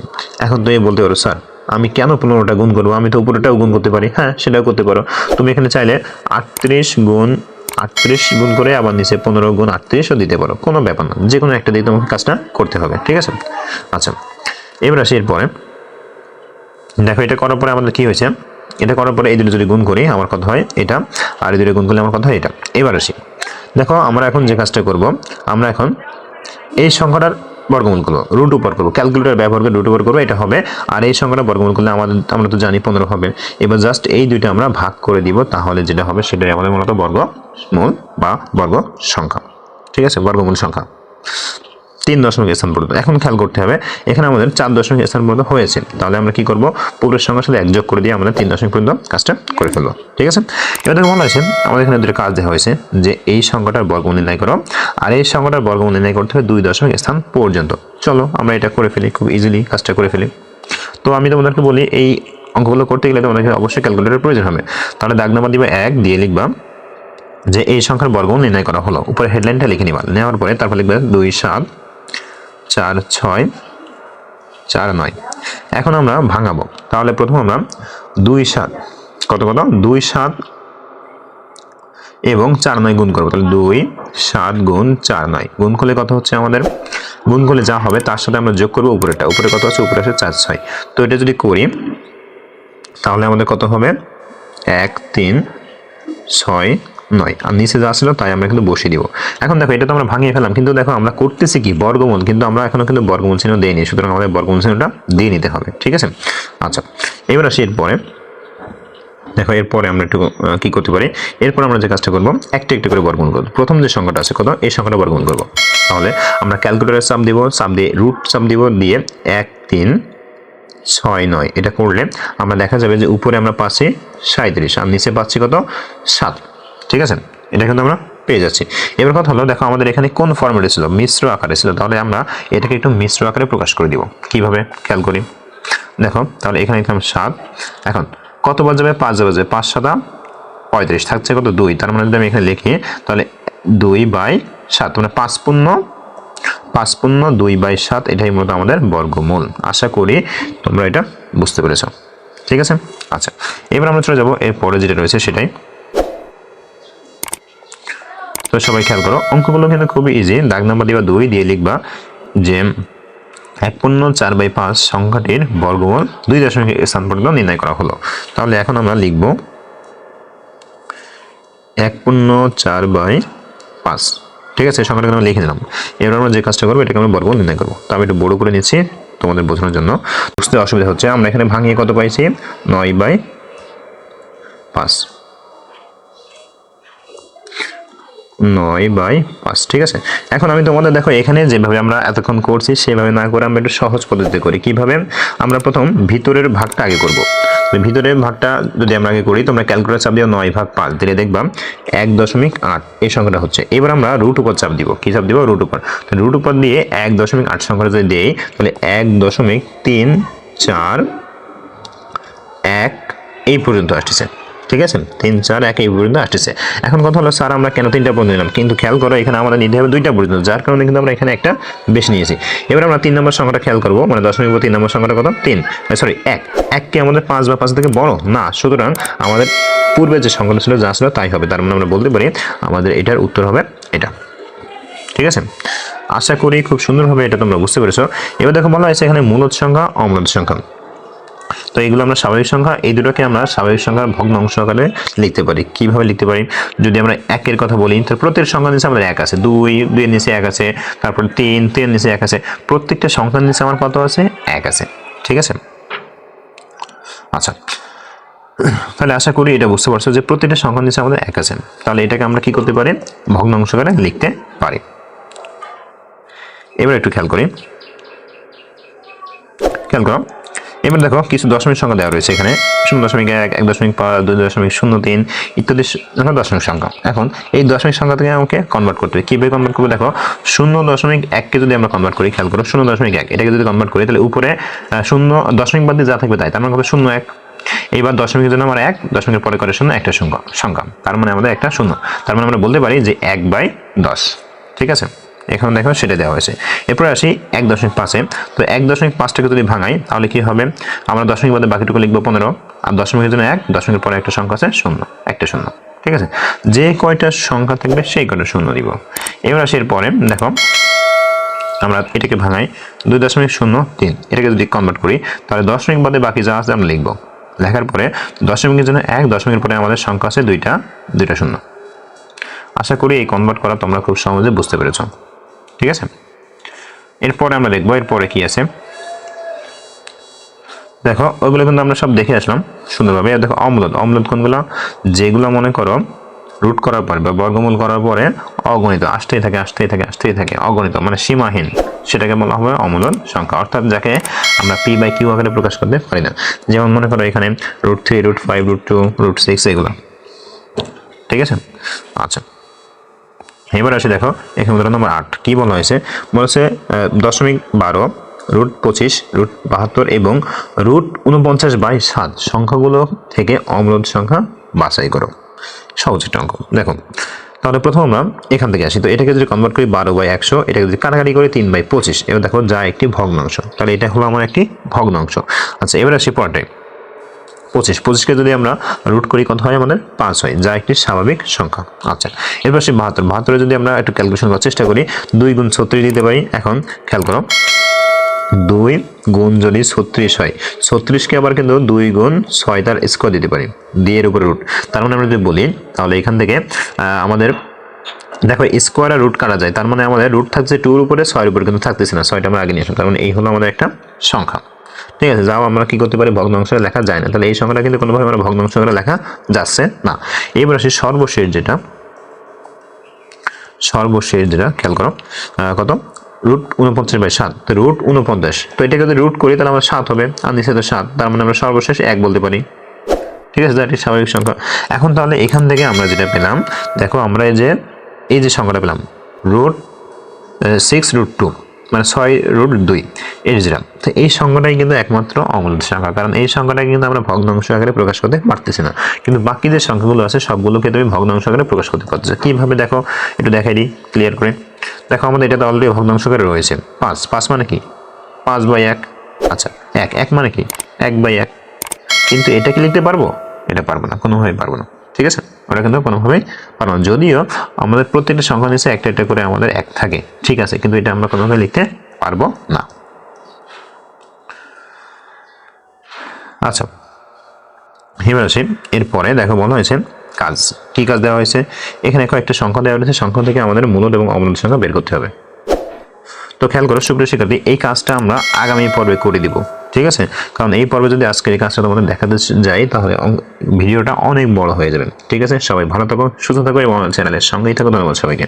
এখন তুমি বলতে পারো, স্যার আমি কেন পনেরোটা গুণ করব? আমি তো উপরেটাও গুণ করতে পারি। হ্যাঁ সেটাও করতে পারো। তুমি এখানে চাইলে আটত্রিশ গুণ আটত্রিশ গুণ করে আবার নিচে পনেরো গুণ আটত্রিশও দিতে পারো। কোনো ব্যাপার না। যে কোনো একটা দিয়ে তোমাকে কাজটা করতে হবে। ঠিক আছে? আচ্ছা। এবার আসি এরপরে। দেখো, এটা করার পরে আমাদের কি হয়েছে? এটা করার পরে এই দুটো যদি গুণ করি, আমার কথা হয়? এটা। আর এই দুটো গুণ করলে আমার কথা হয়? এটা। এবার আসি। দেখো, আমরা এখন যে কাজটা করব, আমরা এখন এই সংখ্যাটার বর্গমূল করব। রুট উপর করব। ক্যালকুলেটার ব্যবহার করে রুট উপর করব, এটা হবে। আর এই সংখ্যাটা বর্গমূল করলে আমাদের, আমরা তো জানি পনেরো হবে। এবার জাস্ট এই দুইটা আমরা ভাগ করে দিব, তাহলে যেটা হবে সেটাই আমাদের মূলত বর্গমূল বা বর্গ সংখ্যা ঠিক আছে? বর্গমূল সংখ্যা। তিন দশমিক স্থান পর্যন্ত। এখন খেয়াল করতে হবে, এখানে আমাদের চার দশমিক স্থান পর্যন্ত হয়েছে। তাহলে আমরা কি করব? পুরোর সংখ্যার সাথে এক যোগ করে দিয়ে আমরা তিন দশমিক পর্যন্ত কাজটা করে ফেলব। ঠিক আছে? এবার মনে হয়েছে, আমাদের এখানে দুটো কাজ দেওয়া হয়েছে, যে এই সংখ্যাটার বর্গ নির্ণয় করো, আর এই সংখ্যাটার বর্গ নির্ণয় করতে হবে দুই দশমিক স্থান পর্যন্ত। চলো, আমরা এটা করে ফেলি, খুব ইজিলি কাজটা করে ফেলি। তো আমি তোমাদেরকে বলি, এই অঙ্কগুলো করতে গেলে তোমাদেরকে অবশ্যই ক্যালকুলেটরের প্রয়োজন হবে। তাহলে দাগ নাম্বার দিবা এক, দিয়ে লিখবা যে এই সংখ্যার বর্গ নির্ণয় করা হলো। উপরে হেডলাইনটা লিখে নিবা। নেওয়ার পরে তারপর লিখবে দুই সাত চার ছয়, চার নয়। এখন আমরা ভাঙাবো। তাহলে প্রথম আমরা দুই সাত, কত কত? দুই সাত এবং চার নয় গুণ করব। তাহলে দুই সাত গুণ চার নয়। গুণ করলে কত হচ্ছে আমাদের? গুণ করলে যা হবে তার সাথে আমরা যোগ করব উপরেটা উপরে কত হচ্ছে উপরে আছে চার ছয়। তো এটা যদি করি, তাহলে আমাদের কত হবে? এক, তিন, ছয় নয়। আর নিচে যা ছিল তাই আমরা কিন্তু বসিয়ে দিব। এখন দেখো, এটা তো আমরা ভাঙিয়ে ফেলাম কিন্তু দেখো আমরা করতেছি কি? বর্গমূল, কিন্তু আমরা এখনও কিন্তু বর্গমূল চিহ্ন দিইনি, সুতরাং আমাদের বর্গমূল চিহ্নটা দিয়ে নিতে হবে, ঠিক আছে? আচ্ছা এবার আসি এরপরে। দেখো, এরপরে আমরা একটু কি করতে পারি? এরপর আমরা যে কাজটা করব, একটা একটা করে বর্গমূল করব। প্রথম যে সংখ্যাটা আছে কত? এই সংখ্যাটা বর্গমূল করব। তাহলে আমরা ক্যালকুলেটারের সাম দিব সাম দিয়ে রুট সাম দিব, দিয়ে এক, তিন, ছয়, নয়, এটা করলে আমরা দেখা যাবে যে উপরে আমরা পাচ্ছি সাঁত্রিশ আর নিচে পাচ্ছি কত? সাত। ঠিক আছে? এটা কিন্তু আমরা পেয়ে যাচ্ছি। এবার কথা হলো, দেখো আমাদের এখানে কোন ফর্মেটে ছিল? মিশ্র আকারে ছিল। তাহলে আমরা এটাকে একটু মিশ্র আকারে প্রকাশ করে দিব। কীভাবে? খেয়াল করি। দেখো, তাহলে এখানে লিখলাম সাত। এখন, কত বার যাবে পাঁচ যাবে যাবে পাঁচ সাদা পঁয়ত্রিশ। থাকছে কত? দুই। তার মানে যদি আমি এখানে লিখি, তাহলে দুই বাই সাত। মানে পাঁচ পূর্ণ পাঁচ পূর্ণ, দুই বাই সাত। এটাই মূলত আমাদের বর্গমূল। আশা করি তোমরা এটা বুঝতে পেরেছ। ঠিক আছে? আচ্ছা এবার আমরা চলে যাব। এরপরে যেটা রয়েছে সেটাই। তো সবাই খেয়াল করো, অঙ্কগুলো কিন্তু খুবই ইজি দাগ নাম্বার দিবা দুই, দিয়ে লিখবা যে এক পূর্ণ চার বাই পাঁচ সংখ্যাটির বর্গমূল দুই দশমিক স্থান পর্যন্ত নির্ণয় করা হলো। তাহলে এখন আমরা লিখব এক পূর্ণ চার বাই পাঁচ। ঠিক আছে সংখ্যাটা আমরা লিখে দিলাম এবার আমরা যে কাজটা করব, এটাকে আমরা বর্গমূল নির্ণয় করব। তো আমি একটু বড় করে নিচ্ছি তোমাদের বোঝানোর জন্য। বুঝতে অসুবিধা হচ্ছে, আমরা এখানে ভাঙিয়ে কত পাইছি? নয় বাই পাঁচ। নয় বাই পাঁচ, ঠিক আছে? এখন আমি তোমাদের দেখো, এখানে যেভাবে আমরা এতক্ষণ করছি, সেভাবে না করে আমরা একটু সহজ পদ্ধতিতে করি। কীভাবে? আমরা প্রথম ভিতরের ভাগটা আগে করব। ভিতরের ভাগটা যদি আমরা আগে করি, তোমরা ক্যালকুলেটার চাপ দিও নয় ভাগ পাঁচ, দিলে দেখবা এক দশমিক আট, এই সংখ্যাটা হচ্ছে। এবার আমরা রুট উপর চাপ দিব। কি চাপ দিব? রুট উপর। তো রুট উপর দিয়ে এক দশমিক আট সংখ্যাটা যদি দেই, তাহলে এক দশমিক তিন চার এক এই পর্যন্ত আসতেছে। ঠিক আছে? তিন, চার এক এই পর্যন্ত আসতেছে। এখন কথা হলো, স্যার, আমরা কেন তিনটা পর্যন্ত নিলাম? কিন্তু খেয়াল করো, এখানে আমাদের নিতে হবে দুইটা পর্যন্ত যার কারণে কিন্তু আমরা এখানে একটা বেশি নিয়েছি। এবার আমরা তিন নম্বর সংখ্যাটা খেয়াল করব মানে দশমিক তিন নম্বর সংখ্যাটা কত? তিন। সরি এক। এক কি আমাদের পাঁচ বা পাঁচ থেকে বড়? না, সুতরাং আমাদের পূর্বে যে সংখ্যাটা ছিল, যা ছিল, তাই হবে। তার মানে আমরা বলতে পারি, আমাদের এটার উত্তর হবে এটা। ঠিক আছে? আশা করি খুব সুন্দরভাবে এটা তোমরা বুঝতে পেরেছ। এবার দেখো, বলা হয়েছে এখানে মূলত সংখ্যা অমূলত সংখ্যা তো এগুলো আমরা স্বাভাবিক সংখ্যা, এই দুটোকে আমরা স্বাভাবিক সংখ্যার ভগ্নাংশ আকারে লিখতে পারি। কীভাবে লিখতে পারি? যদি আমরা একের কথা বলি, তো প্রত্যেক সংখ্যার নিচে আমাদের এক আছে। দুই, দুইয়ের নিচে এক আছে, তারপর তিন, তিনের নিচে এক আছে। প্রত্যেকটা সংখ্যার নিচে আমার কত আছে? এক আছে। ঠিক আছে? আচ্ছা। তাহলে আশা করি এটা বুঝতে পারছ যে প্রতিটা সংখ্যার নিচে আমাদের এক আছে। তাহলে এটাকে আমরা কি করতে পারি? ভগ্নাংশ আকারে লিখতে পারি। এবার একটু খেয়াল করি। খেয়াল করো। এবার দেখো কিছু দশমিক সংখ্যা দেওয়া রয়েছে এখানে। শূন্য দশমিক এক এক দশমিক পাঁচ, দুই দশমিক শূন্য তিন ইত্যাদি স- দশমিক সংখ্যা। এখন এই দশমিক সংখ্যা থেকে আমাকে কনভার্ট করতে হবে। কীভাবে কনভার্ট করব দেখো, শূন্য দশমিক এককে যদি আমরা কনভার্ট করি, খেয়াল করো, শূন্য দশমিক এক, এটাকে যদি কনভার্ট করি, তাহলে উপরে শূন্য দশমিক বাদ দিয়ে যা থাকবে তাই। তার মানে শূন্য এক। এইবার দশমিকের জন্য আমার এক, দশমিকের পরে করে শূন্য, একটা সংখ্যা সংখ্যা। তার মানে আমাদের একটা শূন্য। তার মানে আমরা বলতে পারি যে এক বাই দশ। ঠিক আছে? এখন দেখো সেটা দেওয়া হয়েছে। এরপরে আসি এক দশমিক পাঁচে। তো এক দশমিক পাঁচটাকে যদি ভাঙাই, তাহলে কি হবে? আমরা দশমিক বাদে বাকিটুকু লিখব পনেরো, আর দশমিকের জন্য এক, দশমিকের পরে একটা সংখ্যা আছে শূন্য, একটা শূন্য, ঠিক আছে? যে কয়টা সংখ্যা থাকবে সেই কয়টা শূন্য দিব। এবার আসি এরপরে, দেখো, আমরা এটাকে ভাঙাই, দুই দশমিক শূন্য তিন, এটাকে যদি কনভার্ট করি, তাহলে দশমিক বাদে বাকি যা আছে আমরা লিখব। লেখার পরে দশমিকের জন্য এক, দশমিকের পরে আমাদের সংখ্যা আছে দুইটা দুইটা শূন্য। আশা করি এই কনভার্ট করা তোমরা খুব সহজে বুঝতে পেরেছ। ঠিক আছে? এরপরে আমরা দেখব, এরপরে কি আছে? দেখো, ওইগুলো কিন্তু আমরা সব দেখে আসলাম সুন্দরভাবে। দেখো অম্লত অম্লত কোনগুলো? যেগুলো মনে করো রুট করার পরে বা বর্গমূল করার পরে অগণিত, আসতেই থাকে আসতেই থাকে আসতেই থাকে, অগণিত মানে সীমাহীন। সেটাকে বলা হবে অমূলন সংখ্যা। অর্থাৎ যাকে আমরা পি বাই কিউ আকারে প্রকাশ করতে পারি না। যেমন মনে করো এখানে root three root five root two root six এগুলো। ঠিক আছে? আচ্ছা। এবার আসি দেখো, এখানে উদাহরণ নম্বর আট। কি বলা হয়েছে? বলেছে দশমিক বারো রুট পঁচিশ রুট বাহাত্তর এবং রুট উনপঞ্চাশ বাই সাত। সংখ্যাগুলো থেকে অমরোধ সংখ্যা বাছাই করো। সহজ একটা অঙ্ক। দেখো, তাহলে প্রথম আমরা এখান থেকে আসি। তো এটাকে যদি কনভার্ট করি বারো বাই একশো, এটাকে যদি কাটাকাটি করি তিন বাই পঁচিশ, এবার দেখো যা একটি ভগ্নাংশ। তাহলে এটা হলো আমার একটি ভগ্নাংশ। আচ্ছা এবার আসি পরটায় পঁচিশ। পঁচিশকে যদি আমরা রুট করি, কত হয় আমাদের? পাঁচ হয়, যা একটি স্বাভাবিক সংখ্যা। আচ্ছা এরপর সে বাহাত্তর। বাহাত্তরে যদি আমরা একটু ক্যালকুলেশন করার চেষ্টা করি, দুই গুণ ছত্রিশ দিতে পারি। এখন খেয়াল করো, দুই গুণ যদি ছত্রিশ হয়, ছত্রিশকে আবার কিন্তু দুই গুণ ছয় তার স্কোয়ার দিতে পারি, দিয়ে উপরে রুট তার মানে আমরা যদি বলি, তাহলে এখান থেকে আমাদের, দেখো স্কোয়ার রুট কাটা যায়। তার মানে আমাদের রুট থাকছে টুর উপরে, ছয়ের উপরে কিন্তু থাকতেছে না। ছয়টা আমরা আগে নিয়ে আসলাম। তার মানে এই হলো আমাদের একটা সংখ্যা। ঠিক আছে যাও আমরা কি করতে পারি, ভগ্নাংশ লেখা যায় না। তাহলে এই সংখ্যাটা কিন্তু কোনোভাবে আমরা ভগ্নাংশ করে লেখা যাচ্ছে না। এবার আসি সর্বশেষ যেটা। সর্বশেষ যেটা, খেয়াল করো কত? রুট উনপঞ্চাশ বাই সাত। তো রুট উনপঞ্চাশ তো এটাকে যদি রুট করি, তাহলে আমরা সাত হবে, আর নিচে সাত। তার মানে আমরা সর্বশেষ এক বলতে পারি। ঠিক আছে, এটি স্বাভাবিক সংখ্যা। এখন তাহলে এখান থেকে আমরা যেটা পেলাম, দেখো আমরা এই যে এই যে সংখ্যাটা পেলাম। রুট সিক্স রুট টু মানে ছয় রুট দুই এই যেটা তো এই সংখ্যাটাই কিন্তু একমাত্র অমূল্য সংখ্যা। কারণ এই সংখ্যাটাকে কিন্তু আমরা ভগ্নাংশ আকারে প্রকাশ করতে পারতেছি না। কিন্তু বাকি যে সংখ্যাগুলো আছে, সবগুলোকে তুমি ভগ্নাংশ আকারে প্রকাশ করতে পারতেছো কীভাবে দেখো? একটু দেখাই দিই ক্লিয়ার করে। দেখো, আমাদের এটা তো অলরেডি ভগ্নাংশ আকারে রয়েছে। পাঁচ পাঁচ মানে কি? পাঁচ বাই এক আচ্ছা এক। এক মানে কি? এক বাই এক। কিন্তু এটা কি লিখতে পারব? এটা পারব না, কোনোভাবেই পারব না। ঠিক আছে? ওটা কিন্তু কোনোভাবেই পারব না। যদিও আমাদের প্রত্যেকটা সংখ্যা নিচে একটা একটা করে আমাদের এক থাকে, ঠিক আছে? কিন্তু এটা আমরা কোনোভাবে লিখতে পারব না। আচ্ছা এবার আসি। এরপরে দেখো বলা হয়েছে কাজ। কি কাজ দেওয়া হয়েছে? এখানে কয়েকটা সংখ্যা দেওয়া হয়েছে সংখ্যা থেকে আমাদের মূলদ এবং অমূলদ সংখ্যা বের করতে হবে। তো খেয়াল করো, সুপ্রিয় শিক্ষার্থী, এই কাজটা আমরা আগামী পর্বে করে দিব। ঠিক আছে? কারণ এই পর্বে যদি আজকের এই কাজটা তোমাদের দেখাতে যাই, তাহলে ভিডিওটা অনেক বড় হয়ে যাবে। ঠিক আছে? সবাই ভালো থাকো, সুস্থ থাকো এবং চ্যানেলের সঙ্গেই থাকো। ধন্যবাদ সবাইকে।